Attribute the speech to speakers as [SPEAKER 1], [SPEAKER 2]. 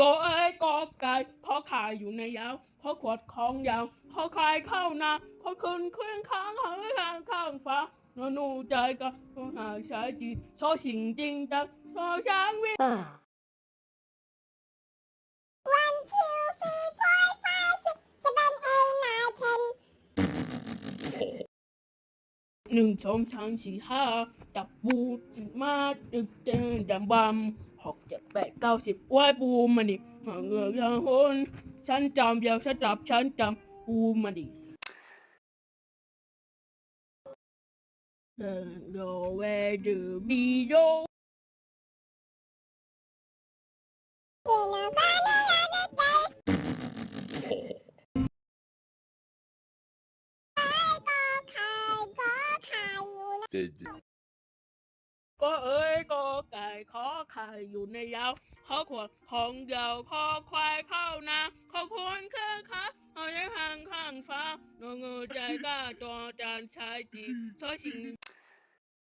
[SPEAKER 1] กอเอ้กอไก่ขอขายอยู่ในยาวขอขวดของยาวขอขายเข้านาขอขึ้นเครื่องค้างหางข้างข้างฟ้าหนูหนูใจก็ขอหาสายจีชอสิ่งจริงจังชอช้างวิ่ง หนึ่งสองสามสี่ห้าจับปูสิมาตึกเจนดำบำหกเจ็ดแปดเก้าสิบไหว้ปูมาดิมาเงือกยังหนฉันจำเดียวฉันจับฉันจำปูมาดิเออโดเวดูบีโด
[SPEAKER 2] In a banana ก็ขายก็
[SPEAKER 1] เอ้ยก็ไก่ขอไข่อยู่ในยาวขอขวดของยาวขอควายเข้านาขอควรเครื่องขาเอาไว้ห่างข้างฟ้าเงือใจกล้าจอจานชายจีชอชิง